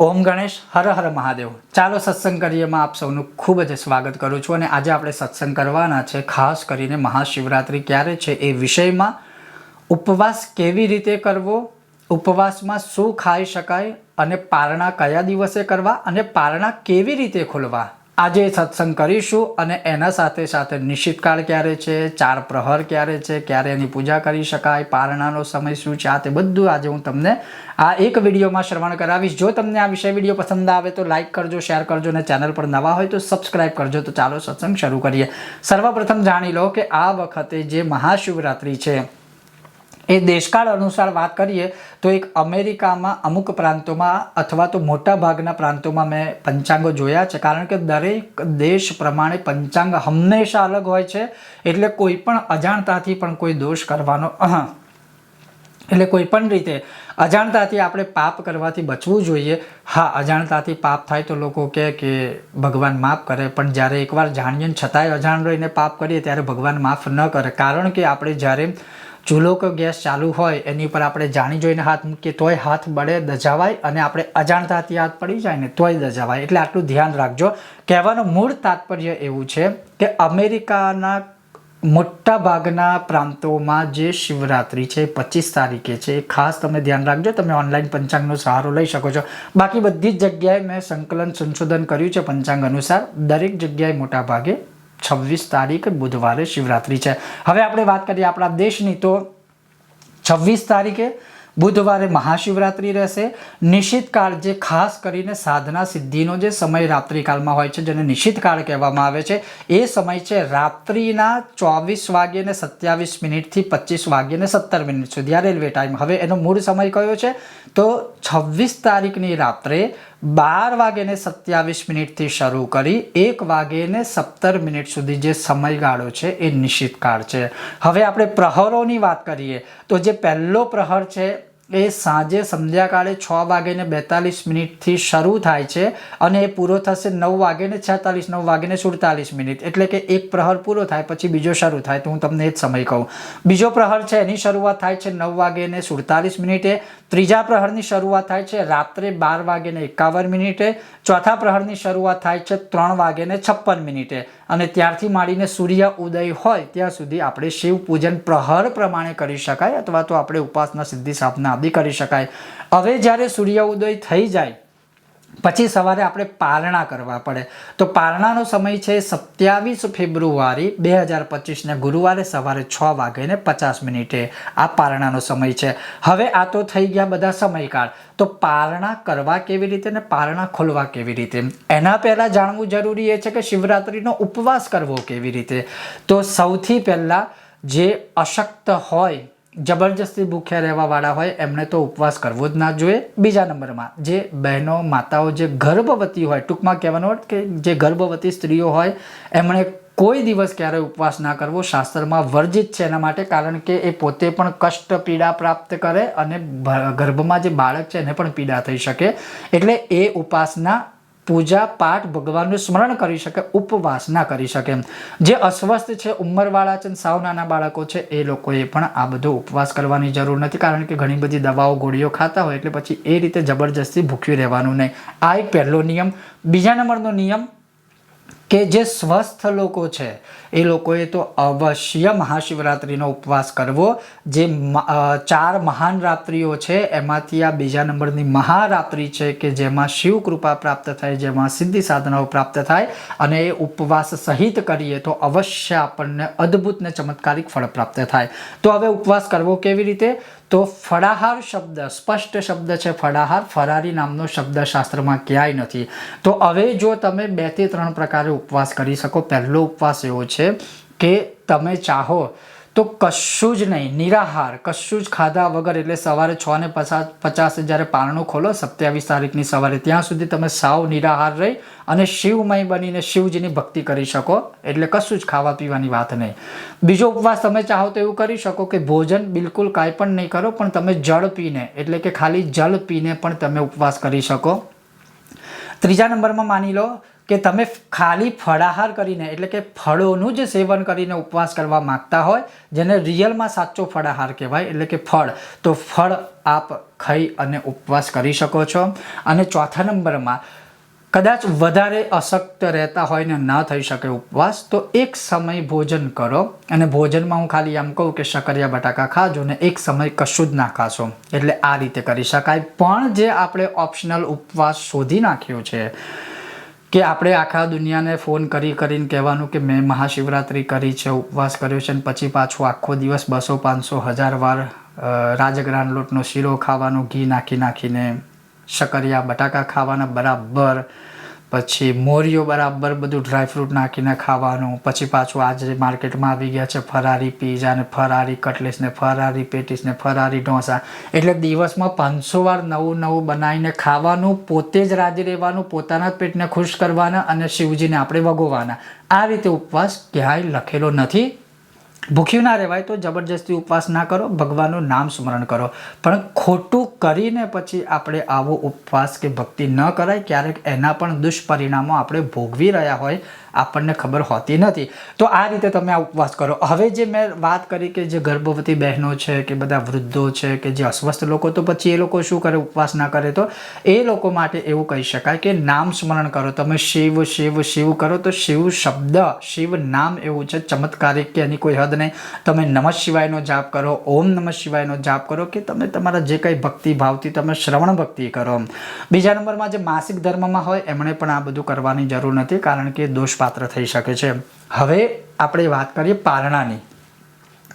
ઓમ ગણેશ, હર હર મહાદેવ. ચાલો સત્સંગ કરીએમાં આપ સૌનું ખૂબ જ સ્વાગત કરું છું અને આજે આપણે સત્સંગ કરવાના છે ખાસ કરીને મહાશિવરાત્રિ ક્યારે છે એ વિષયમાં ઉપવાસ કેવી રીતે કરવો, ઉપવાસમાં શું ખાઈ શકાય અને પારણા કયા દિવસે કરવા અને પારણા કેવી રીતે ખોલવા? આજે સત્સંગ કરીશું અને એના સાથે સાથે નિશ્ચિત કાળ ક્યારે છે, ચાર પ્રહર ક્યારે છે, ક્યારે એની પૂજા કરી શકાય, પારણાનો સમય શું છે, આ તે બધું આજે હું તમને આ એક વિડીયોમાં શ્રવણ કરાવીશ. જો તમને આ વિષય વીડિયો પસંદ આવે તો લાઇક કરજો, શેર કરજો અને ચેનલ પર નવા હોય તો સબસ્ક્રાઇબ કરજો. તો ચાલો સત્સંગ શરૂ કરીએ. સર્વપ્રથમ જાણી લો કે આ વખતે જે મહાશિવરાત્રિ છે એ દેશકાળ અનુસાર વાત કરીએ તો એક અમેરિકામાં અમુક પ્રાંતોમાં અથવા તો મોટા ભાગના પ્રાંતોમાં મેં પંચાંગો જોયા છે. કારણ કે દરેક દેશ પ્રમાણે પંચાંગ હંમેશા અલગ હોય છે. એટલે કોઈ પણ અજાણતાથી પણ કોઈ દોષ કરવાનો એટલે કોઈ પણ રીતે અજાણતાથી આપણે પાપ કરવાથી બચવું જોઈએ. હા, અજાણતાથી પાપ થાય તો લોકો કહે કે ભગવાન માફ કરે, પણ જ્યારે એકવાર જાણીએ છતાંય અજાણ રહીને પાપ કરીએ ત્યારે ભગવાન માફ ન કરે. કારણ કે આપણે જ્યારે ચૂલો કે ગેસ ચાલુ હોય, એની ઉપર આપણે જાણી જોઈને હાથ મૂકીએ, તોય હાથ બળે દજાવાય અને આપણે અજાણતાથી હાથ પડી જાય ને તોય દજાવાય. એટલે આટલું ધ્યાન રાખજો. કહેવાનું મૂળ તાત્પર્ય એવું છે કે અમેરિકાના મોટા ભાગના પ્રાંતોમાં જે શિવરાત્રિ છે, પચીસ તારીખે છે, એ ખાસ તમે ધ્યાન રાખજો, તમે ઓનલાઈન પંચાંગનો સહારો લઈ શકો છો. બાકી બધી જ જગ્યાએ મેં સંકલન સંશોધન કર્યું છે પંચાંગ અનુસાર. દરેક જગ્યાએ મોટા ભાગે છવ્વીસ તારીખ, બુધવારે શિવરાત્રિ છે. હવે આપણે વાત કરીએ આપણા દેશની, તો છવ્વીસ તારીખે બુધવારે મહાશિવરાત્રિ રહેશે. નિશ્ચિત કાળ જે ખાસ કરીને સાધના સિદ્ધિનો જે સમય રાત્રિકાળમાં હોય છે, જેને નિશ્ચિત કાળ કહેવામાં આવે છે, એ સમય છે રાત્રિના ચોવીસ વાગ્યે સત્યાવીસ મિનિટથી પચીસ વાગ્યે સત્તર મિનિટ સુધી આ રેલવે ટાઈમ હવે એનો મૂળ સમય કયો છે? તો છવ્વીસ તારીખની રાત્રે બાર વાગે સત્યાવીસ મિનિટથી શરૂ કરી એક વાગે સત્તર મિનિટ સુધી જે સમયગાળો છે એ નિશ્ચિત કાળ છે. હવે આપણે પ્રહરોની વાત કરીએ તો જે પહેલો પ્રહર છે એ સાંજે સંધ્યાકાળે છ વાગેને બેતાલીસ મિનિટથી શરૂ થાય છે અને એ પૂરો થશે નવ વાગેને છેતાલીસ, નવ વાગેને સુડતાલીસ મિનિટ. એટલે કે એક પ્રહર પૂરો થાય પછી બીજો શરૂ થાય. તો હું તમને એ જ સમય કહું. બીજો પ્રહર છે એની શરૂઆત થાય છે નવ વાગેને સુડતાલીસ મિનિટે. ત્રીજા પ્રહરની શરૂઆત થાય છે રાત્રે બાર વાગેને એકાવન મિનિટે. ચોથા પ્રહરની શરૂઆત થાય છે ત્રણ વાગેને છપ્પન મિનિટે. અને ત્યારથી માંડીને સૂર્ય ઉદય હોય, ત્યાં સુધી આપણે શિવ પૂજન પ્રહર પ્રમાણે કરી શકાય અથવા તો આપણે ઉપાસના સિદ્ધિ સ્થાપના આદિ કરી શકાય. હવે જ્યારે સૂર્ય ઉદય થઈ જાય પછી સવારે આપણે પારણા કરવા પડે. તો પારણાનો સમય છે સત્યાવીસ ફેબ્રુઆરી બે હજાર પચીસને ગુરુવારે સવારે છ વાગ્યે પચાસ મિનિટે આ પારણાનો સમય છે. હવે આ તો થઈ ગયા બધા સમયકાળ. તો પારણા કરવા કેવી રીતે ને પારણા ખોલવા કેવી રીતે? એના પહેલાં જાણવું જરૂરી એ છે કે શિવરાત્રિનો ઉપવાસ કરવો કેવી રીતે? તો સૌથી પહેલાં જે અશક્ત હોય જબરજસ્તી ભૂખ્યા રહેવાવાળા હોય, એમણે તો ઉપવાસ કરવો જ ના જોઈએ. બીજા નંબરમાં, જે બહેનો, માતાઓ, જે ગર્ભવતી હોય, ટૂંકમાં કહેવાનો અર્થ કે જે ગર્ભવતી સ્ત્રીઓ હોય, એમણે કોઈ દિવસ ક્યારેય ઉપવાસ ના કરવો શાસ્ત્રમાં વર્જિત છે એના માટે, કારણ કે એ પોતે પણ કષ્ટ, પીડા પ્રાપ્ત કરે અને ગર્ભમાં જે બાળક છે એને પણ પીડા થઈ શકે. એટલે એ ઉપાસના પૂજા પાઠ ભગવાનનું સ્મરણ કરી શકે ઉપવાસ ના કરી શકે. જે અસ્વસ્થ છે, ઉંમરવાળા છે સાવ નાના બાળકો છે, એ લોકોએ પણ આ બધો ઉપવાસ કરવાની જરૂર નથી, કારણ કે ઘણી બધી દવાઓ ગોળીઓ ખાતા હોય, એટલે પછી એ રીતે જબરજસ્તી ભૂખ્યું રહેવાનું નહીં. આ એક પહેલો નિયમ. બીજા નંબરનો નિયમ કે જે સ્વસ્થ લોકો છે એ લોકોએ તો અવશ્ય મહાશિવરાત્રિનો ઉપવાસ કરવો. જે ચાર મહાન રાત્રિઓ છે, એમાંથી આ બીજા નંબરની મહારાત્રિ છે કે જેમાં શિવ કૃપા પ્રાપ્ત થાય, જેમાં સિદ્ધિ સાધનાઓ પ્રાપ્ત થાય અને એ ઉપવાસ સહિત કરીએ તો અવશ્ય આપણને અદ્ભુત ને ચમત્કારિક ફળ પ્રાપ્ત થાય. તો હવે ઉપવાસ કરવો કેવી રીતે? તો ફળાહાર શબ્દ, સ્પષ્ટ શબ્દ છે, ફળાહાર ફરારી નામનો શબ્દ શાસ્ત્રમાં ક્યાંય નથી. તો હવે જો તમે બેથી ત્રણ પ્રકારે ઉપવાસ કરી શકો, પહેલો ઉપવાસ એવો છે કે તમે ચાહો, તો કશું જ નહીં, નિરાહાર, કશું જ ખાધા વગર એટલે સવારે છ ને પચાસ પચાસે જ્યારે પારણું ખોલો, સત્યાવીસ તારીખની સવારે, ત્યાં સુધી તમે સાવ નિરાહાર રહી અને શિવમય બનીને શિવજીની ભક્તિ કરી શકો, એટલે કશું જ ખાવા પીવાની વાત નહીં. બીજો ઉપવાસ તમે ચાહો તો એવું કરી શકો કે ભોજન બિલકુલ કાંઈ પણ નહીં કરો, પણ તમે જળ પીને, એટલે કે ખાલી જળ પીને પણ તમે ઉપવાસ કરી શકો. ત્રીજા નંબરમાં માની લો કે તમે ખાલી ફળાહાર કરીને, એટલે કે ફળોનું જ સેવન કરીને ઉપવાસ કરવા માંગતા હોય, જેને રિયલમાં સાચો ફળાહાર કહેવાય, એટલે કે ફળ, તો ફળ આપ ખાઈ અને ઉપવાસ કરી શકો છો. અને ચોથા નંબરમાં, કદાચ વધારે અશક્ત રહેતા હોય ને ન થઈ શકે ઉપવાસ, તો એક સમય ભોજન કરો. અને ભોજનમાં હું ખાલી એમ કહું કે શકરિયા બટાકા ખાજો ને એક સમય કશું જ ના ખાશો. એટલે આ રીતે કરી શકાય. પણ જે આપણે ઓપ્શનલ ઉપવાસ શોધી નાખ્યો છે કે આપણે આખા દુનિયાને ફોન કરી કરીને કહેવાનું કે મેં મહાશિવરાત્રિ કરી છે, ઉપવાસ કર્યો છે અને પછી પાછું આખો દિવસ બસો પાંચસો હજાર વાર રાજગ્રાન લોટનો શીરો ખાવાનો, ઘી નાખી નાખીને શકરિયા બટાકા ખાવાના બરાબર. પછી મોરીઓ બરાબર બધું ડ્રાયફ્રૂટ નાખીને ખાવાનું, પછી પાછું આજે માર્કેટમાં આવી ગયા છે ફરારી પીઝા ને ફરારી કટલેસ ને ફરારી પેટીસ ને ફરારી ઢોસા, એટલે દિવસમાં પાંચસો વાર નવું નવું બનાવીને ખાવાનું, પોતે જ રાજી રહેવાનું, પોતાના પેટને ખુશ કરવાના અને શિવજીને આપણે વગોવાના. આ રીતે ઉપવાસ ક્યાંય લખેલો નથી. ભૂખ્યું ના રહેવાય તો જબરજસ્તી ઉપવાસ ના કરો, ભગવાનનું નામ સ્મરણ કરો. પણ ખોટું કરીને પછી આપણે આવો ઉપવાસ કે ભક્તિ ન કરાય, ક્યારેક એના પણ દુષ્પરિણામો આપણે ભોગવી રહ્યા હોય આપણને ખબર હોતી નથી. તો આ રીતે તમે આ ઉપવાસ કરો. હવે જે મેં વાત કરી કે જે ગર્ભવતી બહેનો છે કે બધા વૃદ્ધો છે કે જે અસ્વસ્થ લોકો, તો પછી એ લોકો શું કરે, ઉપવાસ ના કરે, તો એ લોકો માટે એવું કહી શકાય કે નામ સ્મરણ કરો. તમે શિવ શિવ શિવ કરો તો શિવ શબ્દ, શિવ નામ એવું છે, ચમત્કારિક કે એની કોઈ હદ નહીં. તમે નમઃ શિવાયનો જાપ કરો, ઓમ નમઃ શિવાયનો જાપ કરો કે તમે તમારા જે કંઈ ભક્તિ ભાવથી તમે શ્રવણ ભક્તિ કરો. બીજા નંબરમાં જે માસિક ધર્મમાં હોય, એમણે પણ આ બધું કરવાની જરૂર નથી કારણ કે દોષપાત્ર થઈ શકે છે. હવે આપણે વાત કરીએ પારણાની.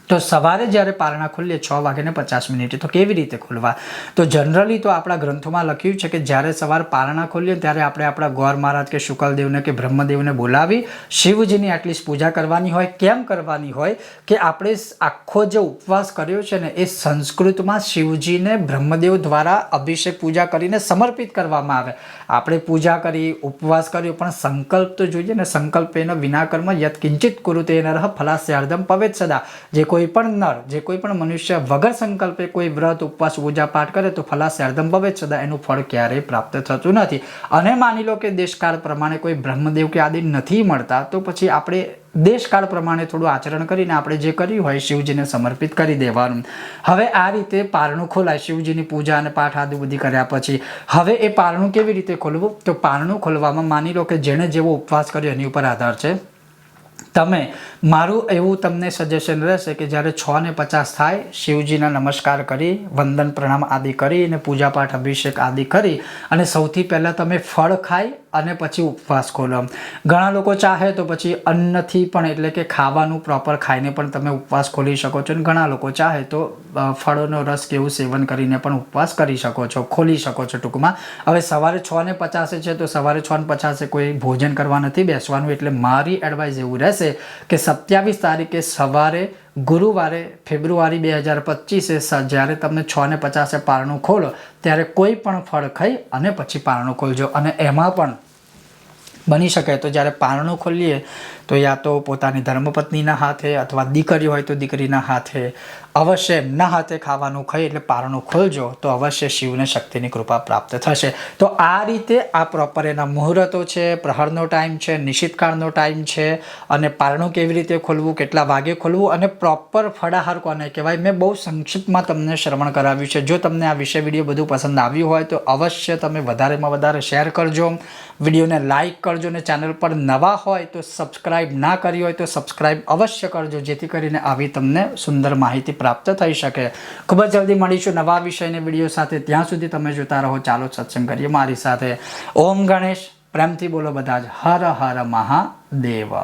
તો સવારે જ્યારે પારણા ખુલીએ છ વાગ્યાને પચાસ મિનિટે, તો કેવી રીતે ખોલવા? તો જનરલી તો આપણા ગ્રંથોમાં લખ્યું છે કે જ્યારે સવાર પારણા ખોલીએ ત્યારે આપણે આપણા ગોર મહારાજ કે શુકલદેવને કે બ્રહ્મદેવને બોલાવી શિવજીની એટલીસ્ટ પૂજા કરવાની હોય, કેમ કરવાની હોય કે આપણે આખો જે ઉપવાસ કર્યો છે ને, એ સંસ્કૃતમાં શિવજીને બ્રહ્મદેવ દ્વારા અભિષેક પૂજા કરીને સમર્પિત કરવામાં આવે. આપણે પૂજા કરી, ઉપવાસ કર્યો, પણ સંકલ્પ તો જોઈએ ને, સંકલ્પ એનો વિનાકર્મ યત કિંચિત કુરુતે નરહ ફલાસ્યાર્ધમ પવેત સદા જે કોઈ પણ નર જે કોઈ પણ મનુષ્ય વગર સંકલ્પે કોઈ વ્રત, ઉપવાસ, પૂજા પાઠ કરે તો ફલાસ્યાર્ધમ ભવે સદા એનું ફળ ક્યારેય પ્રાપ્ત થતું નથી. અને માની લો કે દેશકાળ પ્રમાણે કોઈ બ્રહ્મદેવ કે આદિ નથી મળતા, તો પછી આપણે દેશકાળ પ્રમાણે થોડું આચરણ કરીને આપણે જે કર્યું હોય શિવજીને સમર્પિત કરી દેવાનું. હવે આ રીતે પારણું ખોલાય, શિવજીની પૂજા અને પાઠ આદિ બધી કર્યા પછી. હવે એ પારણું કેવી રીતે ખોલવું? તો પારણું ખોલવામાં માની લો કે જેણે જેવો ઉપવાસ કર્યો એની ઉપર આધાર છે. તમે, મારું એવું તમને સજેશન રહેશે કે જ્યારે છ ને પચાસ થાય, શિવજીના નમસ્કાર કરી, વંદન પ્રણામ આદિ કરી અને પૂજાપાઠ, અભિષેક આદિ કરી અને સૌથી પહેલાં તમે ફળ ખાઈ અને પછી ઉપવાસ ખોલો. ઘણા લોકો ચાહે તો પછી અન્નથી પણ, એટલે કે ખાવાનું પ્રોપર ખાઈને પણ તમે ઉપવાસ ખોલી શકો છો. અને ઘણા લોકો ચાહે તો ફળોનો રસ કે એવું સેવન કરીને પણ ઉપવાસ કરી શકો છો, ખોલી શકો છો ટૂંકમાં. હવે સવારે છ ને પચાસે છે, તો સવારે છ ને પચાસે કોઈ ભોજન કરવા નથી બેસવાનું, એટલે મારી એડવાઇસ એવું રહેશે કે સત્યાવીસ તારીખે સવારે, ગુરુવારે, ફેબ્રુઆરી બે હજાર પચીસે જ્યારે તમે છ ને પચાસે પારણું ખોલો, ત્યારે કોઈ પણ ફળ ખાઈ અને પછી પારણું ખોલજો. અને એમાં પણ બની શકે તો જ્યારે પારણું ખોલીએ તો યા તો પોતાની ધર્મપત્નીના હાથે અથવા દીકરી હોય તો દીકરીના હાથે અવશ્ય એમના હાથે ખાવાનું ખાઈ એટલે પારણું ખોલજો, તો અવશ્ય શિવને શક્તિની કૃપા પ્રાપ્ત થશે. તો આ રીતે આ પ્રોપર એના મુહૂર્તો છે પ્રહરનો ટાઈમ છે નિશ્ચિતકાળનો ટાઈમ છે, અને પારણું કેવી રીતે ખોલવું, કેટલા વાગે ખોલવું, અને પ્રોપર ફળાહાર કોને કહેવાય, મેં બહુ સંક્ષિપ્તમાં તમને શ્રવણ કરાવ્યું છે. જો તમને આ વિષય વીડિયો બધું પસંદ આવ્યું હોય, તો અવશ્ય તમે વધારેમાં વધારે શેર કરજો. વિડીયોને લાઇક કરજો અને ચેનલ પર નવા હોય, તો સબસ્ક્રાઇબ ના કરી હોય તો સબસ્ક્રાઇબ અવશ્ય કરજો, જેથી કરીને આવી તમને સુંદર માહિતી પ્રાપ્ત થઈ શકે. ખૂબ જ જલ્દી મળીશું નવા વિષયને વીડિયો સાથે. ત્યાં સુધી તમે જોતા રહો. ચાલો સત્સંગ કરીએ મારી સાથે. ઓમ ગણેશ. પ્રેમથી બોલો બધા જ. હર હર મહાદેવ.